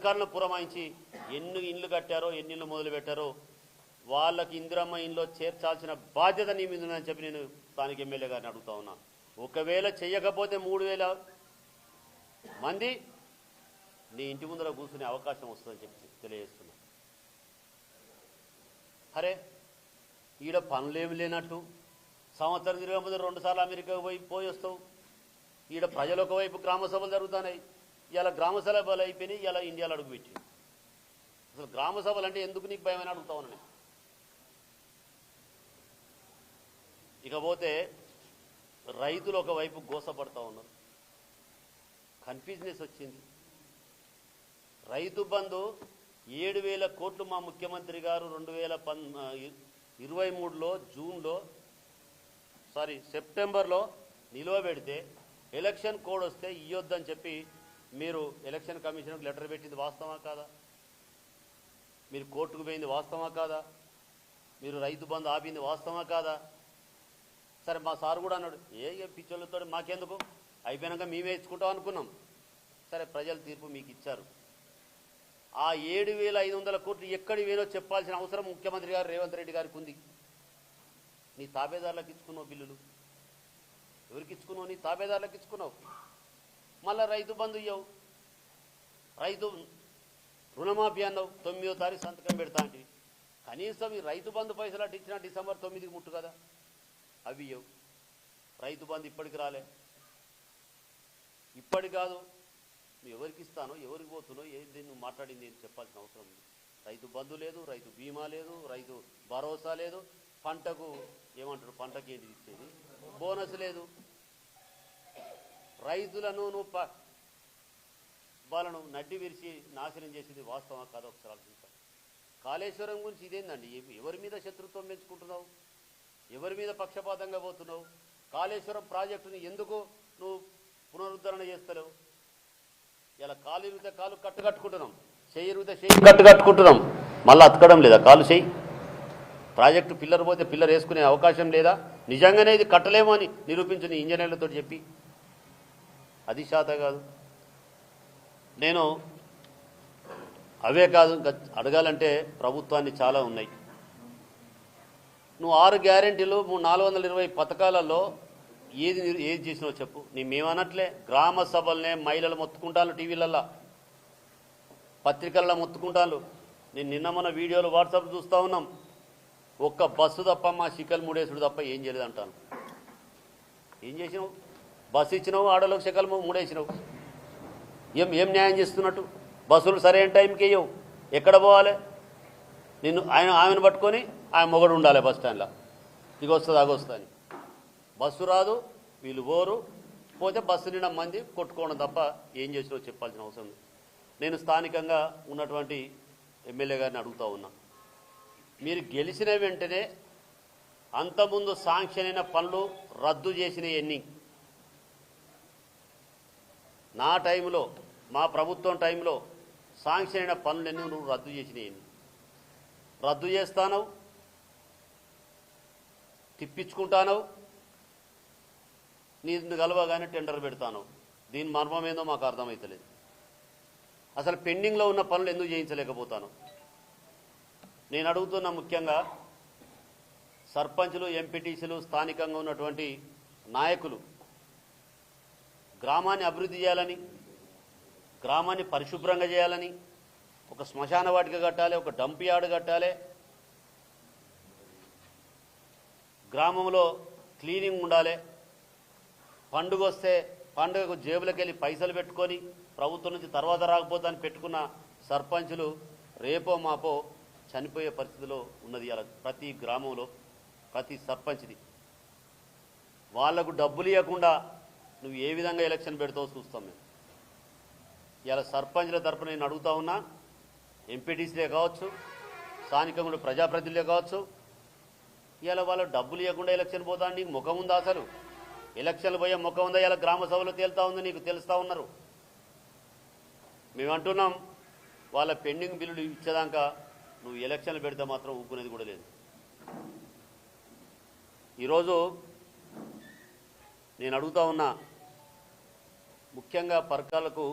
అధికారులను పురమాయించి ఎన్ని ఇండ్లు కట్టారో ఎన్ని ఇళ్ళు మొదలు పెట్టారో వాళ్ళకి ఇందిరమ్మ ఇంట్లో చేర్చాల్సిన బాధ్యత నీ మీద ఉందని చెప్పి నేను స్థానిక ఎమ్మెల్యే గారిని అడుగుతా ఉన్నా. ఒకవేళ చెయ్యకపోతే మూడు వేల మంది నీ ఇంటి ముందర కూర్చునే అవకాశం వస్తుందని చెప్పి తెలియజేస్తున్నా. అరే ఈడ పనులేమి లేనట్టు? సంవత్సరం తిరగకపోతే రెండుసార్లు అమెరికాకు పోయి పోయి వస్తావు. ఈడ ప్రజలు ఒకవైపు గ్రామ సభలు జరుగుతున్నాయి. ఇలా గ్రామ సభలు అయిపోయినాయి ఇలా ఇండియాలో అడుగుపెట్టి అసలు గ్రామ సభలు అంటే ఎందుకు నీకు భయమని అడుగుతా ఉన్నాను ఇకపోతే రైతులు ఒకవైపు గోసపడతా ఉన్నారు. కన్ఫ్యూజ్నెస్ వచ్చింది. రైతు బంధు ఏడు వేల కోట్లు మా ముఖ్యమంత్రి గారు రెండు వేల పన్ ఇరవై మూడులో జూన్లో సారీ సెప్టెంబర్లో నిలువ పెడితే ఎలక్షన్ కోడ్ వస్తే ఇయ్యొద్దని చెప్పి మీరు ఎలక్షన్ కమిషన్కి లెటర్ పెట్టింది వాస్తవా కాదా? మీరు కోర్టుకు పోయింది వాస్తవా కాదా? మీరు రైతు బంధు ఆపింది వాస్తవా కాదా? సరే మా సార్ కూడా అన్నాడు ఏ పిచ్చోళ్ళతో మాకెందుకు? అయిపోయాక మేమే ఇచ్చుకుంటాం అనుకున్నాం. సరే ప్రజల తీర్పు మీకు ఇచ్చారు. ఆ ఏడు వేల ఐదు వందల కోట్లు ఎక్కడి వేలో చెప్పాల్సిన అవసరం ముఖ్యమంత్రి గారు రేవంత్ రెడ్డి గారికి ఉంది. నీ తాబేదారులకు ఇచ్చుకున్నావు బిల్లులు. ఎవరికి ఇచ్చుకున్నావు? నీ తాబేదారులకు ఇచ్చుకున్నావు. మళ్ళా రైతు బంధు ఇవ్వవు రైతు రుణమాఫీ అన్నావు తొమ్మిదో తారీఖు సంతకం పెడతా అంటే. కనీసం ఈ రైతు బంధు పైసలు అటు ఇచ్చిన డిసెంబర్ తొమ్మిదికి ముట్టు కదా. అవి ఇవ్వవు రైతు బంధు ఇప్పటికి రాలే. ఇప్పటి కాదు నువ్వు ఎవరికి ఇస్తానో ఎవరికి పోతున్నో ఏంది నువ్వు మాట్లాడింది ఏం చెప్పాల్సిన అవసరం ఉంది రైతు బంధు లేదు రైతు బీమా లేదు రైతు భరోసా లేదు. పంటకు ఏమంటారు పంటకి ఏంటి ఇచ్చేది? బోనస్ లేదు. రైతులను నువ్వు వాళ్ళను నడ్డి విరిచి నాశనం చేసింది వాస్తవం కాదు ఒకసారి ఆలోచించాలి కాళేశ్వరం గురించి ఇదేందండి? ఎవరి మీద శత్రుత్వం పెంచుకుంటున్నావు? ఎవరి మీద పక్షపాతంగా పోతున్నావు? కాళేశ్వరం ప్రాజెక్టుని ఎందుకు నువ్వు పునరుద్ధరణ చేస్తలేవు? ఇలా కాలు ఇరిగితే కాలు కట్టు కట్టుకుంటున్నాం. చెయ్యి ఇరిగితే చెయ్యి కట్టు కట్టుకుంటున్నాం. మళ్ళీ అతకడం లేదా? కాలు చెయ్యి ప్రాజెక్టు పిల్లర్ పోతే పిల్లర్ వేసుకునే అవకాశం లేదా? నిజంగానే ఇది కట్టలేమో అని నిరూపించిన ఇంజనీర్లతో చెప్పి. అది శాత కాదు. నేను అవే కాదు ఇంకా అడగాలంటే ప్రభుత్వాన్ని చాలా ఉన్నాయి. నువ్వు ఆరు గ్యారెంటీలు మూడు నాలుగు వందల ఇరవై పథకాలలో ఏది ఏది చేసినావు చెప్పు. నీ మేమనట్లే గ్రామ సభలనే మహిళలు మొత్తుకుంటాను టీవీలల్లో. పత్రికల్లో మొత్తుకుంటాను నేను నిన్న మన వీడియోలు వాట్సాప్ చూస్తూ ఉన్నాం. ఒక్క బస్సు తప్ప మా శికల్ మూడేసుడు తప్ప ఏం చేయలేదు అంటాను ఏం చేసినావు? బస్సు ఇచ్చినావు ఆడలోకి శకలము మూడేసినావు. ఏం ఏం న్యాయం చేస్తున్నట్టు? బస్సులు సరైన టైంకి వేయవు ఎక్కడ పోవాలి? నిన్ను ఆయన ఆమెను పట్టుకొని ఆయన మొగడు ఉండాలి బస్ స్టాండ్లో. ఇక వస్తుంది అగొస్తుంది బస్సు రాదు వీళ్ళు పోరు. పోతే బస్సు నిండా మంది కొట్టుకోవడం తప్ప ఏం చేసినో చెప్పాల్సిన అవసరం నేను స్థానికంగా ఉన్నటువంటి ఎమ్మెల్యే గారిని అడుగుతా ఉన్నా. మీరు గెలిచిన వెంటనే అంతకుముందు శాంక్షన్ అయిన పనులు రద్దు చేసిన ఎన్ని నా టైంలో మా ప్రభుత్వం టైంలో శాంక్షన్ అయిన పనులన్నీ నువ్వు రద్దు చేసినాయి. రద్దు చేస్తానవు తిప్పించుకుంటానవు నిన్ను కలవగానే టెండర్ పెడతాను దీని మర్మం ఏందో మాకు అర్థమవుతలేదు అసలు పెండింగ్లో ఉన్న పనులు ఎందుకు చేయించలేకపోతాను నేను అడుగుతున్న ముఖ్యంగా సర్పంచులు ఎంపీటీసీలు స్థానికంగా ఉన్నటువంటి నాయకులు గ్రామాన్ని అభివృద్ధి చేయాలని గ్రామాన్ని పరిశుభ్రంగా చేయాలని ఒక శ్మశాన వాటిక కట్టాలి ఒక డంప్ యార్డ్ కట్టాలి. గ్రామంలో క్లీనింగ్ ఉండాలి. పండుగ వస్తే పండుగకు జేబులకు వెళ్ళి పైసలు పెట్టుకొని ప్రభుత్వం నుంచి తర్వాత రాకపోతే అని పెట్టుకున్న సర్పంచులు రేపో మాపో చనిపోయే పరిస్థితిలో ఉన్నది అలా ప్రతి గ్రామంలో ప్రతి సర్పంచ్ది. వాళ్ళకు డబ్బులు ఇవ్వకుండా నువ్వు ఏ విధంగా ఎలక్షన్ పెడతావో చూస్తాం మేము. ఇలా సర్పంచ్ల తరపున నేను అడుగుతా ఉన్నా ఎంపీటీసీలే కావచ్చు స్థానికంగా ప్రజాప్రతినిధులే కావచ్చు ఇలా వాళ్ళు డబ్బులు ఇవ్వకుండా ఎలక్షన్ పోతా నీకు ముఖం ఉందా అసలు? ఎలక్షన్లు పోయే ముఖం ఉందా? ఇలా గ్రామ సభలో తేలుతా ఉంది నీకు తెలుస్తూ ఉన్నారు. మేము అంటున్నాం వాళ్ళ పెండింగ్ బిల్లులు ఇచ్చేదాకా నువ్వు ఎలక్షన్లు పెడితే మాత్రం ఊపుకునేది కూడా లేదు. ఈరోజు నేను అడుగుతా ఉన్నా ముఖ్యంగా పర్కాలకు